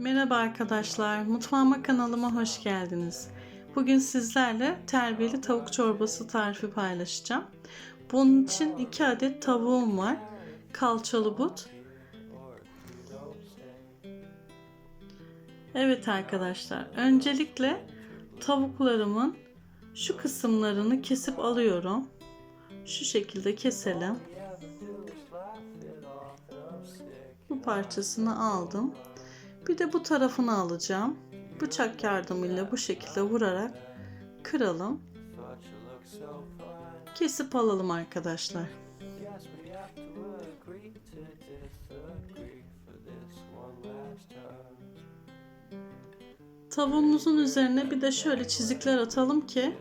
Merhaba arkadaşlar, mutfağıma kanalıma hoş geldiniz. Bugün sizlerle terbiyeli tavuk çorbası tarifi paylaşacağım. Bunun için 2 adet tavuğum var. Kalçalı but. Evet arkadaşlar, öncelikle tavuklarımın şu kısımlarını kesip alıyorum. Şu şekilde keselim. Bu parçasını aldım. Bir de bu tarafını alacağım. Bıçak yardımıyla bu şekilde vurarak kıralım. Kesip alalım arkadaşlar. Tavuğumuzun üzerine bir de şöyle çizikler atalım ki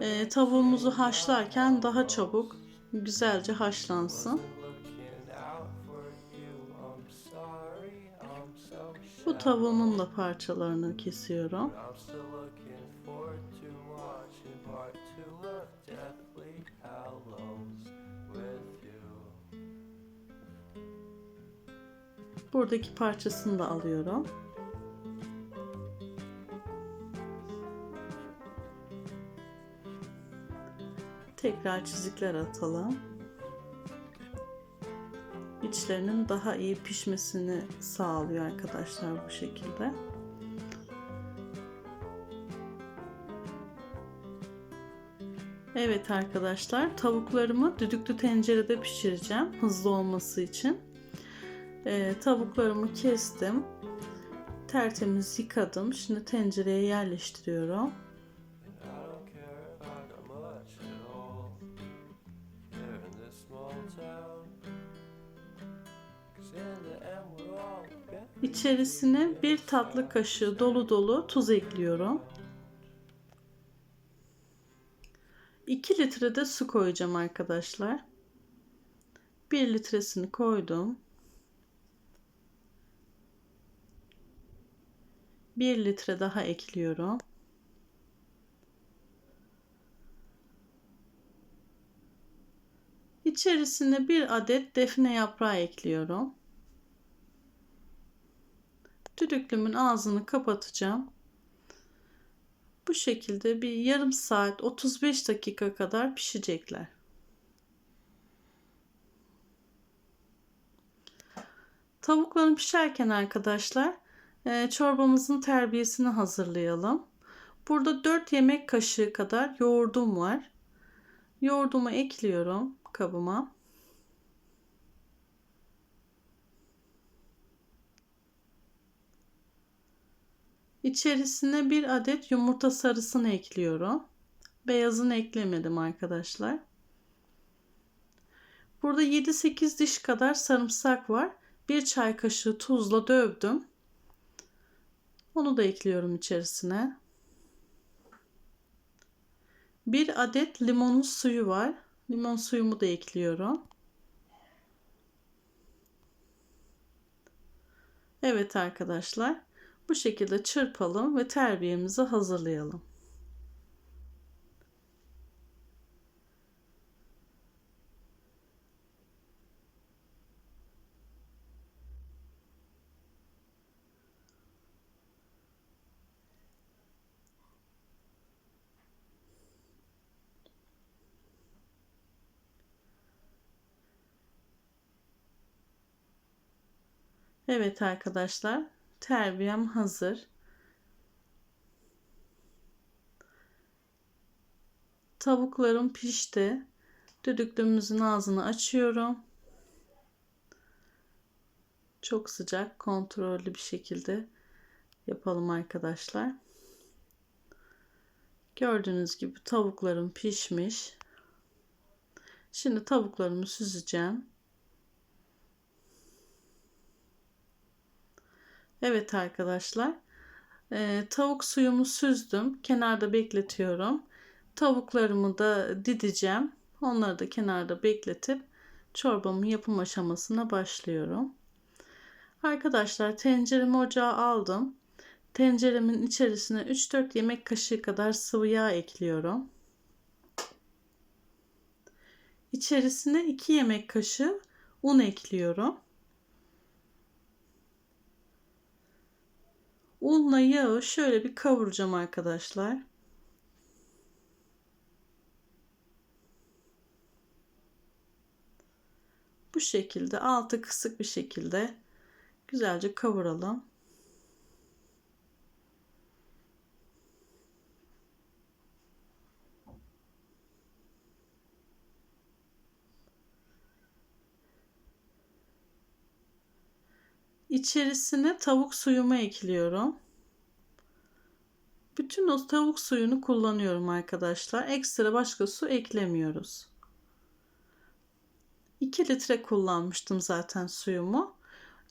e, tavuğumuzu haşlarken daha çabuk güzelce haşlansın. Bu tavuğumun da parçalarını kesiyorum. Buradaki parçasını da alıyorum. Tekrar çizikler atalım. İçlerinin daha iyi pişmesini sağlıyor arkadaşlar bu şekilde. Evet arkadaşlar tavuklarımı düdüklü tencerede pişireceğim hızlı olması için. Ee, tavuklarımı kestim. Tertemiz yıkadım. Şimdi tencereye yerleştiriyorum. İçerisine bir tatlı kaşığı dolu dolu tuz ekliyorum. 2 litre de su koyacağım arkadaşlar. 1 litresini koydum. 1 litre daha ekliyorum. İçerisine bir adet defne yaprağı ekliyorum. Düdüklümün ağzını kapatacağım. Bu şekilde bir yarım saat 35 dakika kadar pişecekler. Tavuklarım pişerken arkadaşlar e, çorbamızın terbiyesini hazırlayalım. Burada 4 yemek kaşığı kadar yoğurdum var. Yoğurdumu ekliyorum kabıma. İçerisine bir adet yumurta sarısını ekliyorum. Beyazını eklemedim arkadaşlar. Burada 7-8 diş kadar sarımsak var. Bir çay kaşığı tuzla dövdüm. Onu da ekliyorum içerisine. Bir adet limonun suyu var. Limon suyumu da ekliyorum. Evet arkadaşlar. Bu şekilde çırpalım ve terbiyemizi hazırlayalım. Evet arkadaşlar terbiyem hazır. Tavuklarım pişti. Düdüklümüzün ağzını açıyorum. Çok sıcak, kontrollü bir şekilde yapalım arkadaşlar. Gördüğünüz gibi tavuklarım pişmiş. Şimdi tavuklarımı süzeceğim. Evet arkadaşlar. E, tavuk suyumu süzdüm. Kenarda bekletiyorum. Tavuklarımı da dideceğim. Onları da kenarda bekletip çorbamın yapım aşamasına başlıyorum. Arkadaşlar tenceremi ocağa aldım. Tenceremin içerisine 3-4 yemek kaşığı kadar sıvı yağ ekliyorum. İçerisine 2 yemek kaşığı un ekliyorum. Unla yağı şöyle bir kavuracağım arkadaşlar. Bu şekilde altı kısık bir şekilde güzelce kavuralım. İçerisine tavuk suyumu ekliyorum. Bütün o tavuk suyunu kullanıyorum arkadaşlar. Ekstra başka su eklemiyoruz. 2 litre kullanmıştım zaten suyumu.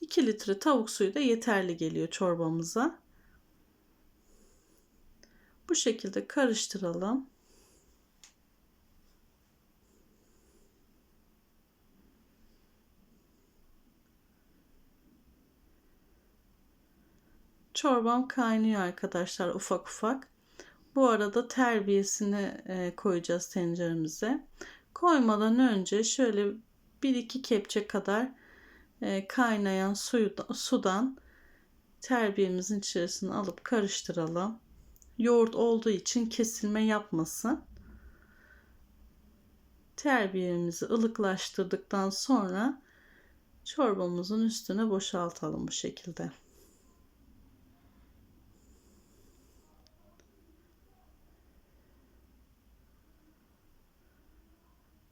2 litre tavuk suyu da yeterli geliyor çorbamıza. Bu şekilde karıştıralım. Çorbam kaynıyor arkadaşlar ufak ufak. Bu arada terbiyesini e, koyacağız tenceremize. Koymadan önce şöyle 1-2 kepçe kadar e, kaynayan suyu, sudan terbiyemizin içerisine alıp karıştıralım. Yoğurt olduğu için kesilme yapmasın. Terbiyemizi ılıklaştırdıktan sonra çorbamızın üstüne boşaltalım bu şekilde.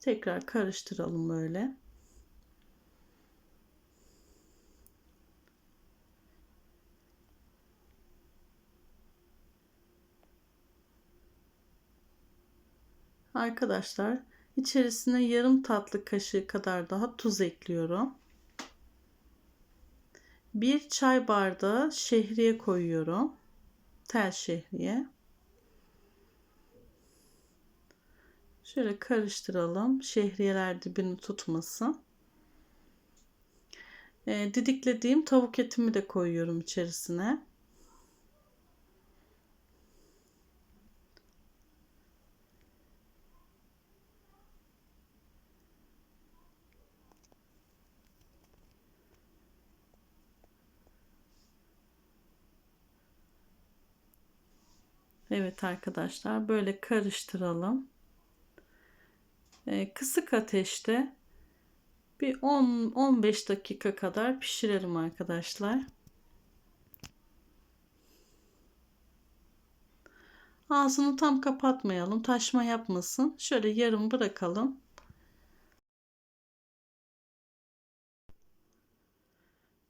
Tekrar karıştıralım böyle. Arkadaşlar içerisine yarım tatlı kaşığı kadar daha tuz ekliyorum. Bir çay bardağı şehriye koyuyorum. Tel şehriye. Şöyle karıştıralım. Şehriyeler dibini tutmasın. E, didiklediğim tavuk etimi de koyuyorum içerisine. Evet arkadaşlar böyle karıştıralım. Ee, kısık ateşte bir 10-15 dakika kadar pişirelim arkadaşlar. Ağzını tam kapatmayalım. Taşma yapmasın. Şöyle yarım bırakalım.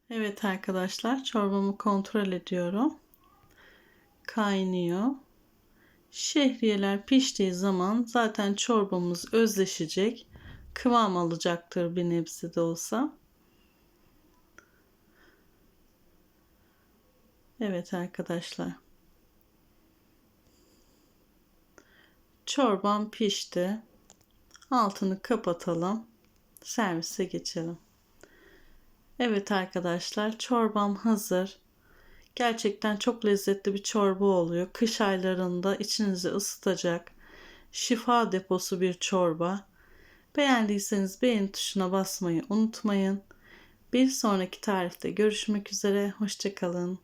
Evet arkadaşlar çorbamı kontrol ediyorum. Kaynıyor. Şehriyeler piştiği zaman zaten çorbamız özleşecek. Kıvam alacaktır bir nebze de olsa. Evet arkadaşlar. Çorbam pişti. Altını kapatalım. Servise geçelim. Evet arkadaşlar çorbam hazır. Gerçekten çok lezzetli bir çorba oluyor. Kış aylarında içinizi ısıtacak şifa deposu bir çorba. Beğendiyseniz beğen tuşuna basmayı unutmayın. Bir sonraki tarifte görüşmek üzere. Hoşçakalın.